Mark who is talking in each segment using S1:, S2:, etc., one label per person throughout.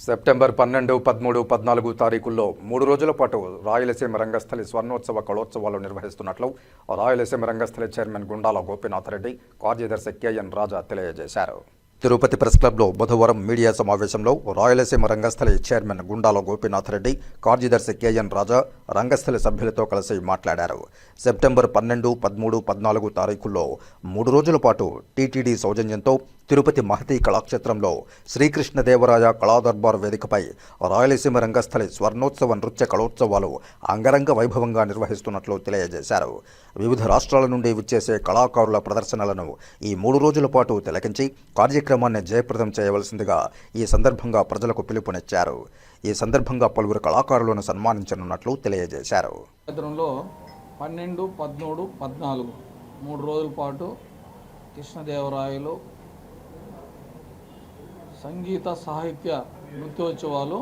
S1: September పన్నెండు పదమూడు పద్నాలుగు తారీఖుల్లో మూడు రోజుల పాటు రాయలసీమ రంగస్థలి స్వర్ణోత్సవ కళోత్సవాలు నిర్వహిస్తున్నట్లు రాయలసీమ రంగస్థలి చైర్మన్ గుండాల గోపీనాథ్ రెడ్డి కార్యదర్శి కేఎన్ రాజా తెలియజేశారు. తిరుపతి ప్రెస్ క్లబ్లో బుధవారం మీడియా సమావేశంలో రాయలసీమ రంగస్థలి చైర్మన్ గుండాల గోపీనాథ్ రెడ్డి కార్యదర్శి కేఎన్ రాజా రంగస్థలి సభ్యులతో కలిసి మాట్లాడారు. సెప్టెంబర్ పన్నెండు పదమూడు పద్నాలుగు తారీఖుల్లో మూడు రోజుల పాటు టీటీడీ సౌజన్యంతో తిరుపతి మహతి కళాక్షేత్రంలో శ్రీకృష్ణదేవరాయ కళాదర్బార్ వేదికపై రాయలసీమ రంగస్థలి స్వర్ణోత్సవ నృత్య కళోత్సవాలు అంగరంగ వైభవంగా నిర్వహిస్తున్నట్లు తెలియజేశారు. వివిధ రాష్ట్రాల నుండి విచ్చేసే కళాకారుల ప్రదర్శనలను ఈ మూడు రోజుల పాటు తిలకించి కార్యక్రమాన్ని జయప్రదం చేయవలసిందిగా ఈ సందర్భంగా ప్రజలకు పిలుపునిచ్చారు. ఈ సందర్భంగా పలువురు కళాకారులను సన్మానించనున్నట్లు తెలియజేశారు.
S2: పన్నెండు పదమూడు పద్నాలుగు మూడు రోజుల పాటు కృష్ణదేవరాయలు సంగీత సాహిత్య నృత్యోత్సవాలు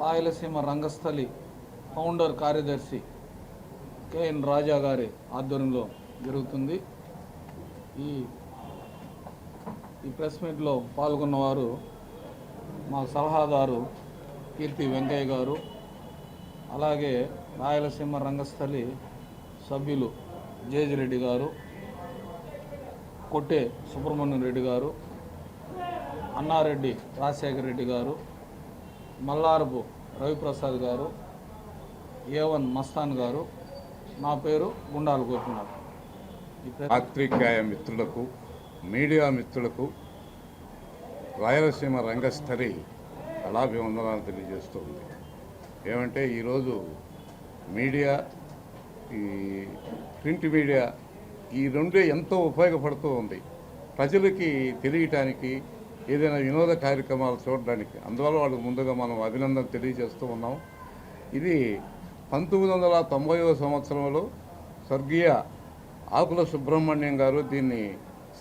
S2: రాయలసీమ రంగస్థలి ఫౌండర్ కార్యదర్శి కేఎన్ రాజా గారి ఆధ్వర్యంలో జరుగుతుంది. ఈ ఈ ప్రెస్ మీట్లో పాల్గొన్నవారు మా సలహాదారు కీర్తి వెంకయ్య గారు అలాగే రాయలసీమ రంగస్థలి సభ్యులు జేజిరెడ్డి గారు కొట్టే సుబ్రహ్మణ్యం రెడ్డి గారు అన్నారెడ్డి రాజశేఖర రెడ్డి గారు మల్లారపు రవిప్రసాద్ గారు ఏవన్ మస్తాన్ గారు నా పేరు గుండాల కోరుతున్నారు ఈ
S3: మిత్రులకు మీడియా మిత్రులకు రాయలసీమ రంగస్థలి కళాభివందనాలు తెలియజేస్తుంది ఏమంటే ఈరోజు మీడియా ఈ ప్రింట్ మీడియా ఈ రెండే ఎంతో ఉపయోగపడుతూ ఉంది. ప్రజలకి తెలియటానికి ఏదైనా వినోద కార్యక్రమాలు చూడడానికి. అందువల్ల వాళ్ళకు ముందుగా మనం అభినందన తెలియజేస్తూ ఉన్నాం. ఇది పంతొమ్మిది వందల తొంభైవ సంవత్సరంలో స్వర్గీయ ఆకుల సుబ్రహ్మణ్యం గారు దీన్ని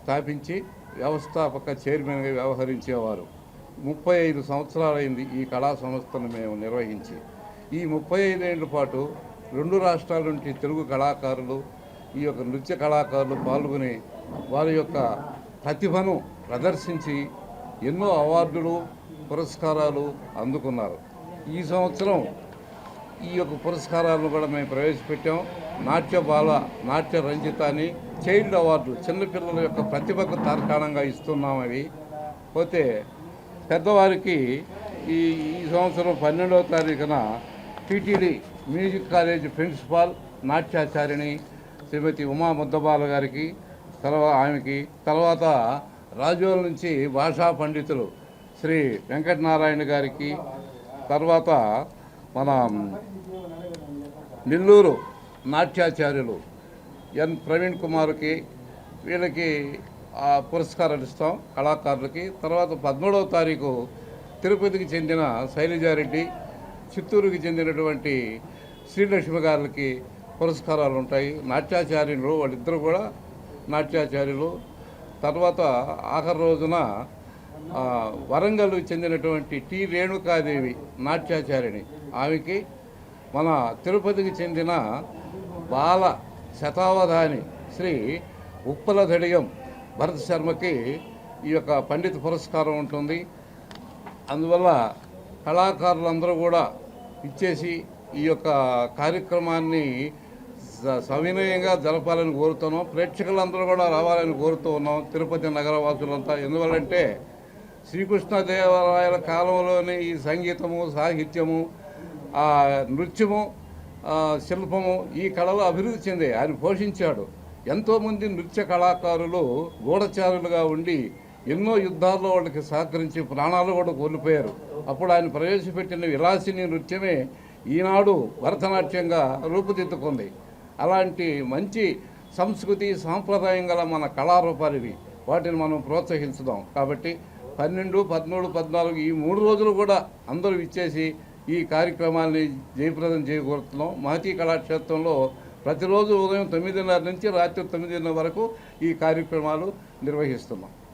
S3: స్థాపించి వ్యవస్థాపక చైర్మన్గా వ్యవహరించేవారు. ముప్పై ఐదు సంవత్సరాలైంది ఈ కళా సంస్థను మేము నిర్వహించి. ఈ ముప్పై ఐదేళ్ళ పాటు రెండు రాష్ట్రాల నుండి తెలుగు కళాకారులు ఈ యొక్క నృత్య కళాకారులు పాల్గొని వారి యొక్క ప్రతిభను ప్రదర్శించి ఎన్నో అవార్డులు పురస్కారాలు అందుకున్నారు. ఈ సంవత్సరం ఈ యొక్క పురస్కారాలను కూడా మేము ప్రవేశపెట్టాం. నాట్య బాల నాట్య రంజిత అని చైల్డ్ అవార్డులు చిన్నపిల్లల యొక్క ప్రతిభకు తార్కాణంగా ఇస్తున్నాం అవి. పోతే పెద్దవారికి ఈ ఈ సంవత్సరం పన్నెండవ తారీఖున టీటీడీ మ్యూజిక్ కాలేజ్ ప్రిన్సిపాల్ నాట్యాచారిణి శ్రీమతి ఉమా ముద్దబాల గారికి తర్వాత ఆమెకి తర్వాత రాజోల నుంచి భాషా పండితులు శ్రీ వెంకటనారాయణ గారికి తర్వాత మన నెల్లూరు నాట్యాచార్యులు ఎన్ ప్రవీణ్ కుమార్కి వీళ్ళకి ఆ పురస్కారాలు ఇస్తాం కళాకారులకి. తర్వాత పదమూడవ తారీఖు తిరుపతికి చెందిన శైలజారెడ్డి చిత్తూరుకి చెందినటువంటి శ్రీలక్ష్మి గారికి పురస్కారాలు ఉంటాయి నాట్యాచార్యులు వాళ్ళిద్దరూ కూడా నాట్యాచార్యులు. తర్వాత ఆఖరి రోజున వరంగల్కి చెందినటువంటి టి రేణుకాదేవి నాట్యాచారిణి ఆమెకి. మన తిరుపతికి చెందిన బాల శతావధాని శ్రీ ఉప్పల దడియం భరత్ శర్మకి ఈ యొక్క పండిత పురస్కారం ఉంటుంది. అందువల్ల కళాకారులందరూ కూడా ఇచ్చేసి ఈ యొక్క కార్యక్రమాన్ని స- సవినయంగా జరపాలని కోరుతున్నాం. ప్రేక్షకులందరూ కూడా రావాలని కోరుతూ ఉన్నాం. తిరుపతి నగర వాసులంతా ఎందువల్లంటే శ్రీకృష్ణదేవరాయల కాలంలోని ఈ సంగీతము సాహిత్యము నృత్యము శిల్పము ఈ కళలు అభివృద్ధి చెందాయి. ఆయన పోషించాడు. ఎంతోమంది నృత్య కళాకారులు గూఢచారులుగా ఉండి ఎన్నో యుద్ధాల్లో వాళ్ళకి సహకరించి ప్రాణాలు కూడా కోల్పోయారు. అప్పుడు ఆయన ప్రవేశపెట్టిన విలాసిని నృత్యమే ఈనాడు భరతనాట్యంగా రూపుదిద్దుకుంది. అలాంటి మంచి సంస్కృతి సాంప్రదాయం గల మన కళారూపాలివి. వాటిని మనం ప్రోత్సహించుదాం. కాబట్టి పన్నెండు పదమూడు పద్నాలుగు ఈ మూడు రోజులు కూడా అందరూ ఇచ్చేసి ఈ కార్యక్రమాన్ని జయప్రదం చేయకూరుతున్నాం మహతీ కళాక్షేత్రంలో ప్రతిరోజు ఉదయం తొమ్మిదిన్నర నుంచి రాత్రి తొమ్మిదిన్నర వరకు ఈ కార్యక్రమాలు నిర్వహిస్తున్నాం.